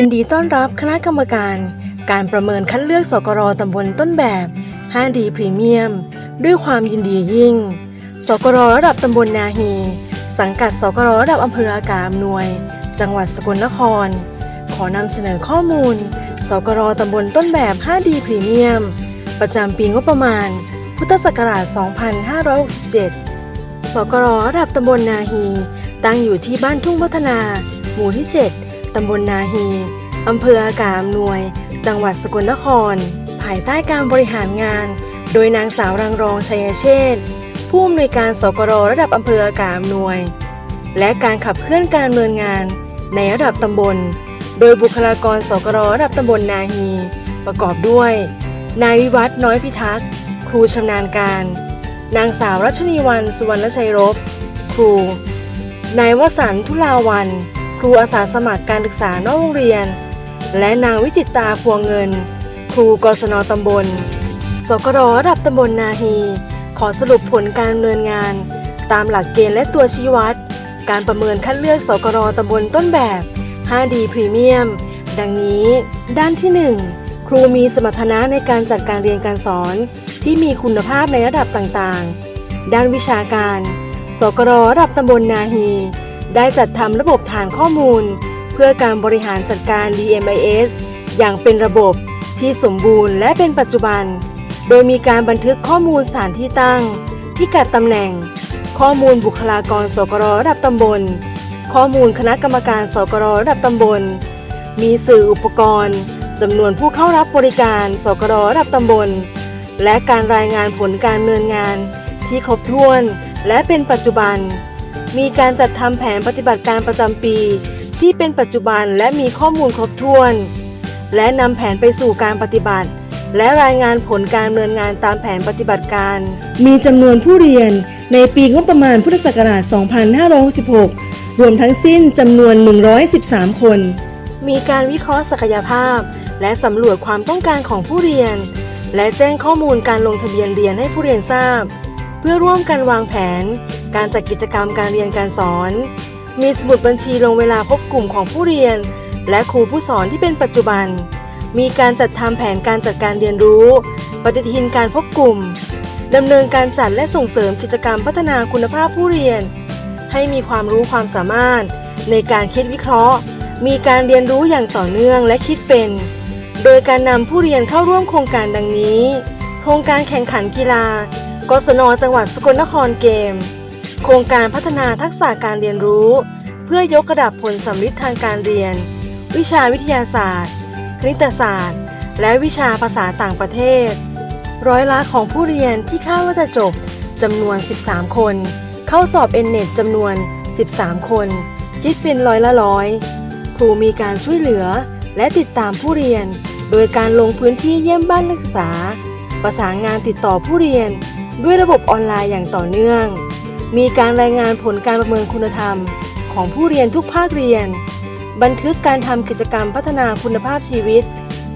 ยินดีต้อนรับคณะกรรมการ การประเมินคัดเลือกสกรตำบลต้นแบบ 5D พรีเมียม ด้วยความยินดียิ่ง สกรระดับตำบลนาฮี สังกัดสกรระดับอำเภออากาศนวย จังหวัดสกลนคร ขอนำเสนอข้อมูล สกรตำบลต้นแบบ 5D พรีเมียม ประจำปีงบประมาณ พุทธศักราช 2567 สกรระดับตำบลนาฮี ตั้งอยู่ที่บ้านทุ่งพัฒนา หมู่ที่ 7 ตำบลนาฮีอำเภออากาศอำนวย จังหวัดสกลนคร ภายใต้การบริหารงาน โดยนางสาวรังรองชัยเชษฐ์ผู้อำนวยการสกรระดับอำเภออากาศอำนวย และการขับเคลื่อนการดำเนินงาน ในระดับตำบล โดยบุคลากรสกรระดับตำบลนาฮี ประกอบด้วย นายวิวัฒน์น้อยพิทักษ์ ครูชำนาญการ นางสาวรัชนีวันสุวรรณชัยรบครู นายวสันต์ทุลาวัน ครูอาสาสมัครการศึกษานอกโรงเรียน และนางวิจิตตาพวงเงิน ครูกศนตำบล สกรระดับตำบลนาฮี ขอสรุปผลการดำเนินงาน ตามหลักเกณฑ์และตัวชี้วัด การประเมินคัดเลือกสกรตำบลต้นแบบ 5D พรีเมียม ดังนี้ ด้านที่ 1 ครูมีสมรรถนะในการจัดการเรียนการสอน ที่มีคุณภาพในระดับต่างๆ ด้านวิชาการ สกรระดับตำบลนาฮี ได้จัดทำระบบฐานข้อมูล เพื่อการบริหารจัดการ DMIS อย่างเป็นระบบที่สมบูรณ์และเป็นปัจจุบัน โดยมีการบันทึกข้อมูลสถานที่ตั้ง พิกัดตำแหน่ง ข้อมูลบุคลากรสกรระดับตำบล ข้อมูลคณะกรรมการสกรระดับตำบล มีสื่ออุปกรณ์จำนวนผู้เข้ารับบริการสกรระดับตำบล และการรายงานผลการดำเนินงานที่ครบถ้วนและเป็นปัจจุบัน มีการจัดทำแผนปฏิบัติการประจำปี ที่เป็นปัจจุบันและมีข้อมูลครบถ้วน และนำแผนไปสู่การปฏิบัติ และรายงานผลการดำเนินงานตามแผนปฏิบัติการ มีจำนวนผู้เรียนในปีงบประมาณพุทธศักราช 2566 รวมทั้งสิ้นจำนวน 113 คน มีการวิเคราะห์ศักยภาพ และสำรวจความต้องการของผู้เรียน และแจ้งข้อมูลการลงทะเบียนเรียนให้ผู้เรียนทราบ เพื่อร่วมกันวางแผน การจัดกิจกรรมการเรียนการสอน มีสมุดบัญชีลงเวลาพบกลุ่มของผู้เรียน และครูผู้สอนที่เป็นปัจจุบัน มีการจัดทำแผนการจัดการเรียนรู้ ปฏิทินการพบกลุ่มดำเนินการจัดและส่งเสริมกิจกรรมพัฒนาคุณภาพผู้เรียน ให้มีความรู้ความสามารถ ในการคิดวิเคราะห์ มีการเรียนรู้อย่างต่อเนื่องและคิดเป็น โดยการนำผู้เรียนเข้าร่วมโครงการดังนี้ โครงการแข่งขันกีฬากศนจังหวัดสกลนครเกม โครงการพัฒนาทักษะการเรียนรู้ เพื่อยกระดับผลสำลิดทางการเรียน วิชาวิทยาศาสตร์ คณิตศาสตร์ และวิชาภาษาต่างประเทศ ร้อยละของผู้เรียนที่คาดว่าจะจบจำนวน 13 คน เข้าสอบเอ็นเน็ตจำนวน 13 คน คิดเป็นร้อยละร้อยครูมีการช่วยเหลือและติดตามผู้เรียน โดยการลงพื้นที่เยี่ยมบ้านนักศึกษา ประสานงานติดต่อผู้เรียน ด้วยระบบออนไลน์อย่างต่อเนื่อง มีการรายงานผลการประเมินคุณธรรม ของผู้เรียนทุกภาคเรียน บันทึกการทำกิจกรรมพัฒนาคุณภาพชีวิต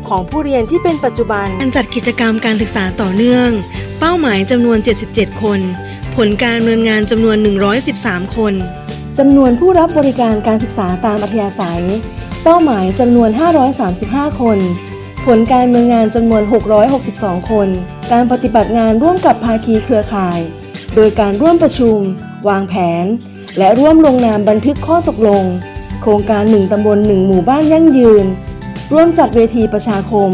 ของผู้เรียนที่เป็นปัจจุบัน การจัดกิจกรรมการศึกษาต่อเนื่อง เป้าหมายจำนวน 77 คน ผลการดำเนินงานจำนวน 113 คนจำนวนผู้รับบริการการศึกษาตามอัธยาศัย เป้าหมายจำนวน 535 คน ผลการดำเนินงานจำนวน 662 คน การปฏิบัติงานร่วมกับภาคีเครือข่าย โดยการร่วมประชุม วางแผน และร่วมลงนามบันทึกข้อตกลง โครงการ 1ตำบล1หมู่บ้านยั่งยืน ร่วมจัดเวทีประชาคม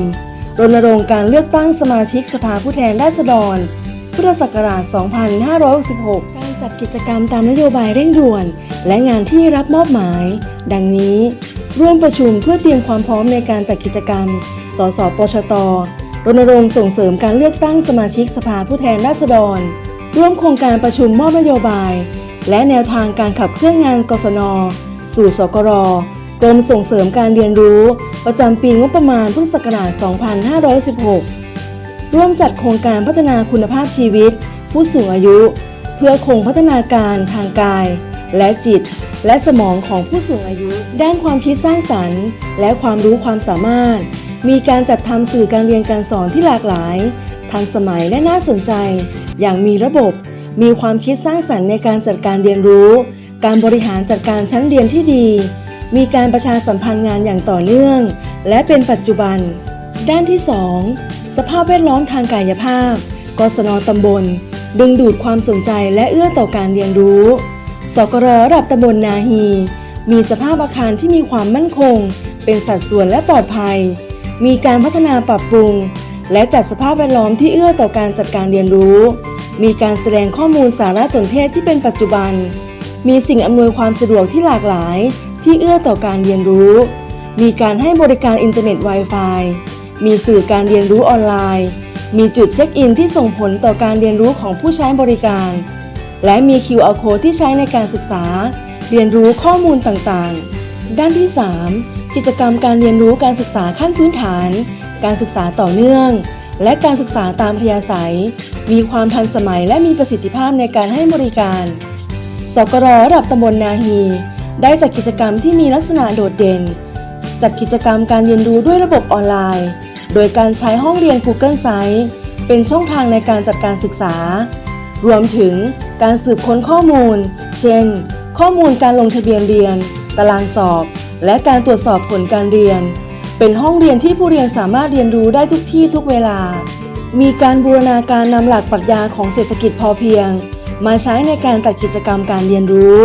รณรงค์การเลือกตั้งสมาชิกสภาผู้แทนราษฎร พุทธศักราช 2566 การจัดกิจกรรมตามนโยบายเร่งด่วน และงานที่รับมอบหมาย ดังนี้ ร่วมประชุมเพื่อเตรียมความพร้อมในการจัดกิจกรรม สสปชตรณรงค์ส่งเสริมการเลือกตั้งสมาชิกสภาผู้แทนราษฎร ร่วมโครงการประชุมมอบนโยบาย และแนวทางการขับเคลื่อนงานกศน สู่สกรกรมส่งเสริมการเรียนรู้ ประจำปีงบประมาณพุทธศักราช 2516 ร่วมจัดโครงการพัฒนาคุณภาพชีวิต ผู้สูงอายุ เพื่อคงพัฒนาการทางกาย และจิต และสมองของผู้สูงอายุ ด้านความคิดสร้างสรรค์ และความรู้ความสามารถ มีการจัดทำสื่อการเรียนการสอนที่หลากหลาย ทันสมัยและน่าสนใจ อย่างมีระบบ มีความคิดสร้างสรรค์ในการจัดการเรียนรู้ การบริหารจัดการชั้นเรียนที่ดี มีการประชาสัมพันธ์งานอย่างต่อเนื่อง และเป็นปัจจุบัน ด้านที่ 2 สภาพแวดล้อมทางกายภาพ กศนตำบล ดึงดูดความสนใจและเอื้อต่อการเรียนรู้สกรระดับตำบลนาฮี มีสภาพอาคารที่มีความมั่นคง เป็นสัดส่วนและปลอดภัย มีการพัฒนาปรับปรุง และจัดสภาพแวดล้อมที่เอื้อต่อการจัดการเรียนรู้ มีการแสดงข้อมูลสารสนเทศที่เป็นปัจจุบัน มีสิ่งอำนวยความสะดวกที่หลากหลาย ที่เอื้อต่อการเรียนรู้ มีการให้บริการอินเทอร์เน็ต Wi-Fi มีสื่อการเรียนรู้ออนไลน์ มีจุดเช็คอินที่ส่งผลต่อการเรียนรู้ของผู้ใช้บริการ และมี QR code ที่ใช้ในการศึกษา เรียนรู้ข้อมูลต่างๆ ด้านที่ 3 กิจกรรมการเรียนรู้การศึกษาขั้นพื้นฐาน การศึกษาต่อเนื่อง และการศึกษาตามพยาศัย มีความทันสมัยและมีประสิทธิภาพในการให้บริการ สกรระดับตำบลนาฮี ได้จัดกิจกรรมที่มีลักษณะโดดเด่น จัดกิจกรรมการเรียนรู้ด้วยระบบออนไลน์ โดยการใช้ห้องเรียน Google Site เป็นช่องทางในการจัดการศึกษา รวมถึงการสืบค้นข้อมูล เช่น ข้อมูลการลงทะเบียนเรียน ตารางสอบ และการตรวจสอบผลการเรียน เป็นห้องเรียนที่ผู้เรียนสามารถเรียนรู้ได้ทุกที่ทุกเวลา มีการบูรณาการนำหลักปรัชญาของเศรษฐกิจพอเพียง มาใช้ในการจัดกิจกรรมการเรียนรู้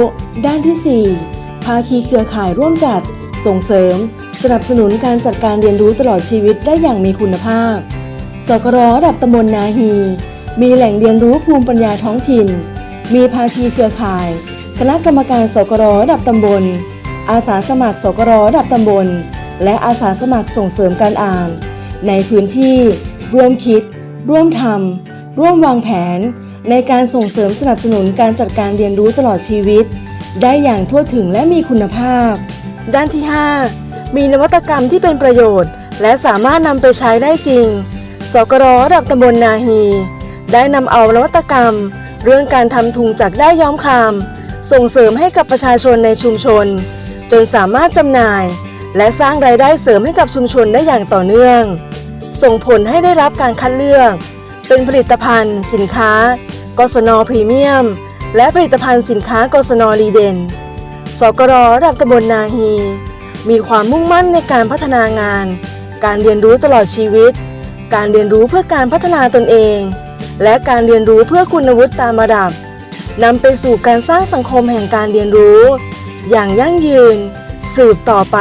ด้านที่ 4 ภาคีเครือข่ายร่วมจัด ส่งเสริม สนับสนุนการจัดการเรียนรู้ตลอดชีวิตได้อย่างมีคุณภาพ สกรระดับตำบลนาฮี มีแหล่งเรียนรู้ภูมิปัญญาท้องถิ่น มีภาคีเครือข่าย คณะกรรมการสกรระดับตำบล อาสาสมัครสกรระดับตำบล และอาสาสมัครส่งเสริมการอ่าน ในพื้นที่ ร่วมคิด ร่วมทำร่วมวางแผน ในการส่งเสริมสนับสนุนการจัดการเรียนรู้ตลอดชีวิต ได้อย่างทั่วถึงและมีคุณภาพ ด้านที่ 5 มีนวัตกรรมที่เป็นประโยชน์ และสามารถนำไปใช้ได้จริง สกรระดับตำบลนาฮี ได้นำเอานวัตกรรม เรื่องการทำถุงจากได้ย้อมคาม ส่งเสริมให้กับประชาชนในชุมชน จนสามารถจำหน่าย และสร้างรายได้เสริมให้กับชุมชนได้อย่างต่อเนื่อง ส่งผลให้ได้รับการคัดเลือก เป็นผลิตภัณฑ์ สินค้ากศนพรีเมียม และผลิตภัณฑ์สินค้ากศนรีเดนสกรระดับตำบลนาฮี มีความมุ่งมั่นในการพัฒนางาน การเรียนรู้ตลอดชีวิต การเรียนรู้เพื่อการพัฒนาตนเอง และการเรียนรู้เพื่อคุณวุฒิตามระดับนำไปสู่การสร้างสังคมแห่งการเรียนรู้ อย่างยั่งยืน สืบต่อไป